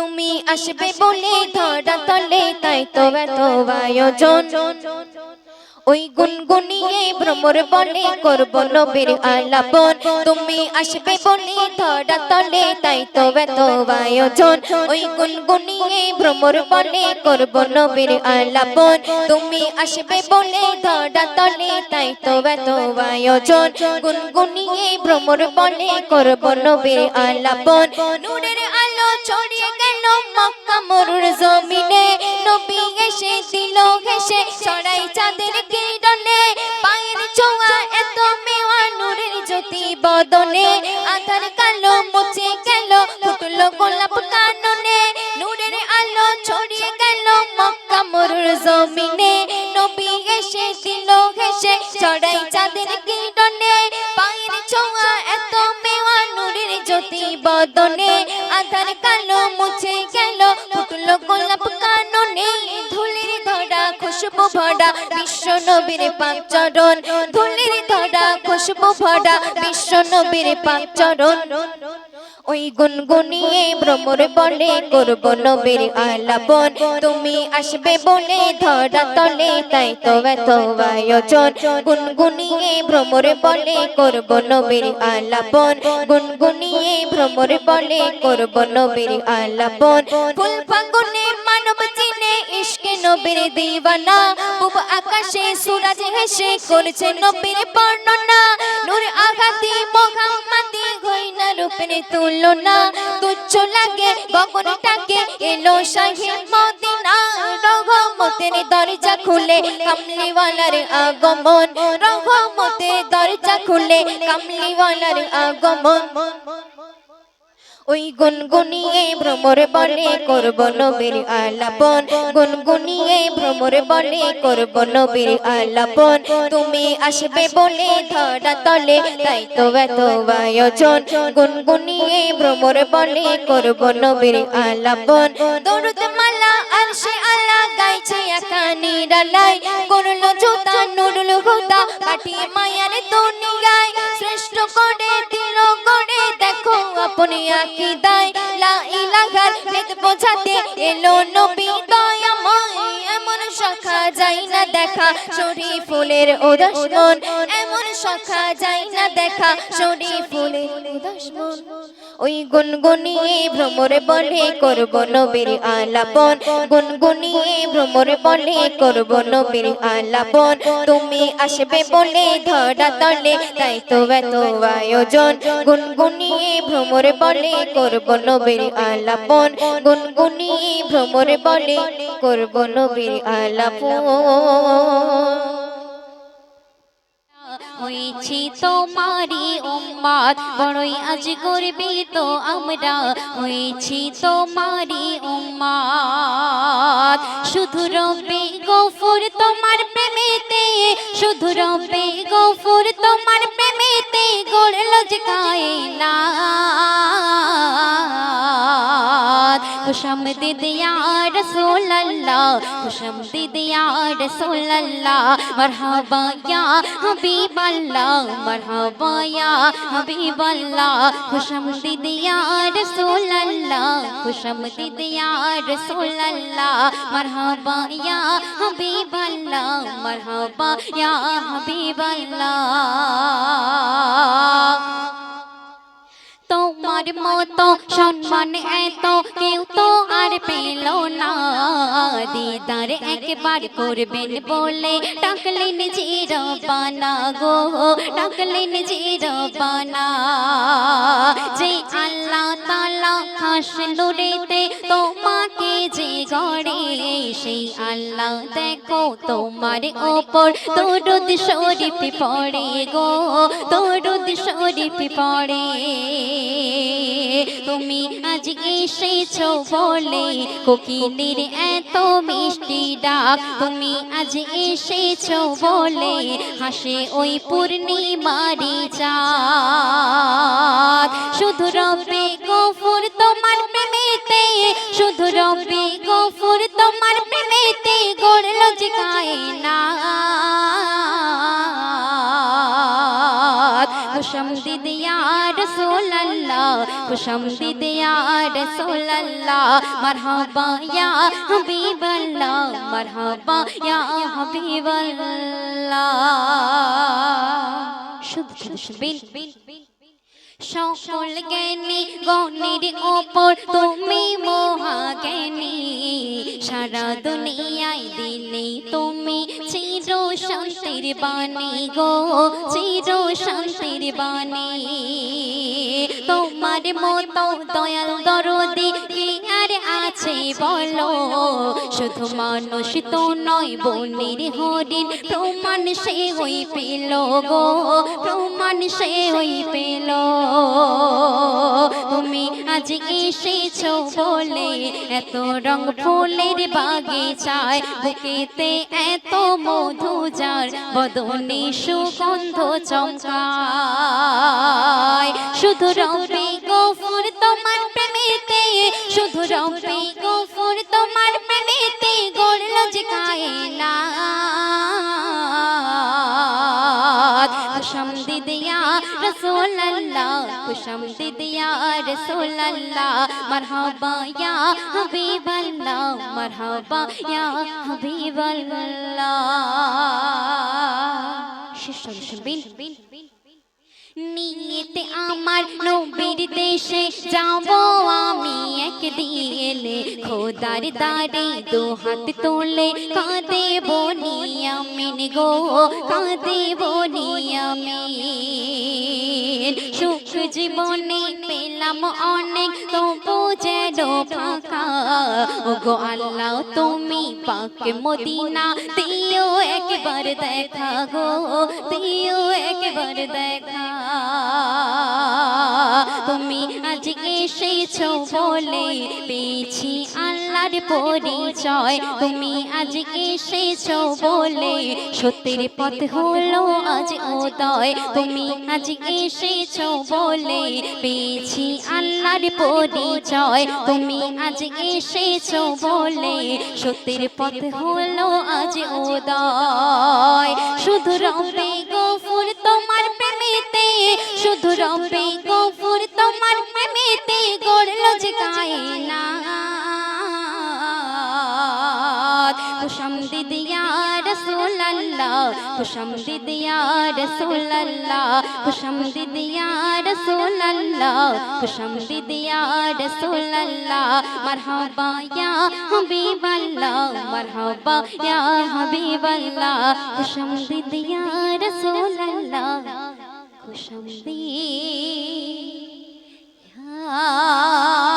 তুমি আসবে বলে ধরা তলে তাই তো এত আয়োজন। ওই গুনগুনিয়ে ভ্রমর বলে করব নবীর আলাপন। তুমি আসবে বলে ধরা তলে তাই তো এত আয়োজন। ওই গুনগুনিয়ে ভ্রমর বলে করব নবীর আলাপন। তুমি আসবে বলে ধরা তলে তাই তো এত আয়োজন। গুনগুনিয়ে ভ্রমর বলে করব নবীর আলাপন। আলো ছড়িয়ে গেল মক্কা মরুর জমিনে। নবী এসে দিল, হেসে ছড়াই চাঁদের কিরণে। পায়ের ছোঁয়া এত মেওয়া নূরের জ্যোতি বদনে। আধার কালো মুছে গেল, ফুটলো গোলাপ কাননে। নূরের আলো ছড়িয়ে গেল মক্কা মরুর জমিনে। নবী এসে দিল, হেসে ছড়াই চাঁদের কিরণে। বদনে আধার কালো মুছে গেল, ফুটলো গোলাপ কাননে। ধুলির ধরা খুশবু ভরা বিশ্ব নবীর পাঁচরণ ধুলির ধরা খুশবু ভরা বিশ্ব নবীর পাঁচ চরণ। ওই গুনগুনিয়ে ভ্রমর বলে করব নবীর আলাপন। তুমি আসবে বলে ধরা তলে, তাই তো এত আয়োজন। গুনগুনিয়ে ভ্রমর বলে করব নবীর আলাপন। গুনগুনিয়ে ভ্রমর বলে করব নবীর আলাপন। ফুল ফাগুনে মানব ইশকে নবীর দিওয়ানা। পূব আকাশে সূরজ হেসে করছে নবীর বর্ণনা। নূর আঘাতি মোহাম্মদি গয়না রূপের তুলনা। তুচ্ছ লাগে গগনটাকে এলো শাহী মদিনা রহমতের দরজা খুলে। কামলিওয়ালার আগমন, রহমতের দরজা খুলে। কামলিওয়ালার আগমন। ওই গুনগুনিয়ে ভ্রমর বলে করব নবীর আলাপন। গুনগুনিয়ে ভ্রমর বলে করব নবীর আলাপন। তুমি আসবে বলে ধরা তলে, তাই তো এত আয়োজন। গুনগুনিয়ে ভ্রমর বলে করব নবীর আলাপন। দরুদ মালা আরশে আলা গাইছে একা নিরালাই করল জোতা নুরুল হুদা কাটিয়ে মায়ার দুনিয়ায়। আপনি আকিদায় লা ইলাহার ভেদ বোঝাতে এলো নবী। না দেখা শরী ফুলের উদাস মন এমন শাখা যাই না দেখা ওই বলে করব নবীর আলাপন। বলে করব নবীর আলাপন। তুমি আসবে বলে ধরা তলে, তাই তো এত আয়োজন। গুনগুনিয়ে ভ্রমর বলে করব নবীর আলাপন। গুনগুনিয়ে ভ্রমর বলে করব নবীর আলাপন। হয়েছি তোমারি উম্মাদ বড়ই আজ গর্বিত আমরা। হয়েছি তোমারি উম্মাদ শুধু রবে গফুর তোমার প্রেমেতে, শুধু রবে গফুর তোমার প্রেমেতে গড়ল যে কায়না खुशमदीद या रसूल अल्लाह खुशमदीद या रसूल अल्लाह मरहबा या हबीब अल्लाह मरहबा या हबीब अल्लाह खुशमदीद या रसूल अल्लाह खुशमदीद या रसूल अल्लाह मरहबा या हबीब अल्लाह मरहबा या हबीब अल्लाह মতো সম্মান এত কেউ তো আর পেল না। দিদার একবার করবেন বলে ডাকলেন জিরবানা গো, ডাকলেন জিরবানা যে আল্লাহ তালা খাস নুরেতে তোমাকে যে গড়ে, সেই আল্লাহ দেখো তোমার ওপর তরুদ শরীফ পড়ে গো তরুদ শরীফ পড়ে। তুমি আজকে এসেছ বলে কোকিলের এত মিষ্টি ডাক। তুমি আজ এসেছ বলে হাসে ওই পূর্ণিমারি চা শুধু রবে গফুর তোমার প্রেমেতে, শুধু রবে গফুর তোমার প্রেমেতে গড়ল যে না খুশমদিদ ইয়া রাসূলুল্লাহ খুশমদিদ ইয়া রাসূলুল্লাহ মারহাবা ইয়া হাবিবাল্লাহ মারহাবা ইয়া হাবিবাল্লাহ শুধু শুধু বিন সকল জ্ঞানী গণের ওপর তুমি মহাজ্ঞানী। সারা দুনিয়ায় দিলে তুমি চির শান্তির বাণী গো চির শান্তির বাণী। তোমার মতো দয়াল দরদি আছে বলো শুধু মানুষ তো নয় বনের হরিণ। প্রমাণ সে ওই পেল গো প্রমাণ সে ওই পেল তুমি আজ এসেছ বলে এত রং ফুলের বাগিচায় বুকেতে এত মধু যার বদনে সুগন্ধ চমকায়। শুধু রবে গফুর তোমার প্রেমেতে শুধু রবে গফুর তোমার প্রেমেতে গড়ল যে কায়না खुशमदीद या रसूल अल्लाह खुशमदीद या रसूल अल्लाह मरहबा या हबीब अल्लाह मरहबा या हबीब अल्लाह শিষ্য শুনবেন নিয়েতে আমার নবীর দেশে যাব আমি একদিন। খোদার দারে দু হাত তোলে কাঁদে বনিয়ামিন গো, কাঁদে বনিয়ামিন সুখ জীবনে পেলাম অনেক তবু যেন ও গো আল্লাহ, তুমি পাক মদিনা দিও একবার দেখা গো, দিও একবার দেখা। তুমি আজ এসেছ বলে পেয়েছি আল্লাহর পরিচয়। তুমি আজ এসেছ বলে সত্যের পথ হলো আজ উদয়। তুমি আজ এসেছ বলে পেয়েছি আল্লাহর পরিচয় তুমি আজ এসেছো বলে সত্যের পথ হলো আজ উদয় শুধু রবে গফুর তোমার প্রেমেতে শুধু রবে গফুর তোমার প্রেমেতে গড়ল যে কায়না खुशमदीद या रसूल अल्लाह खुशमदीद या रसूल अल्लाह खुशमदीद या रसूल अल्लाह खुशमदीद या रसूल अल्लाह मरहबा या हबीब अल्लाह मरहबा या हबीब अल्लाह खुशमदीद या रसूल अल्लाह खुशमदीद या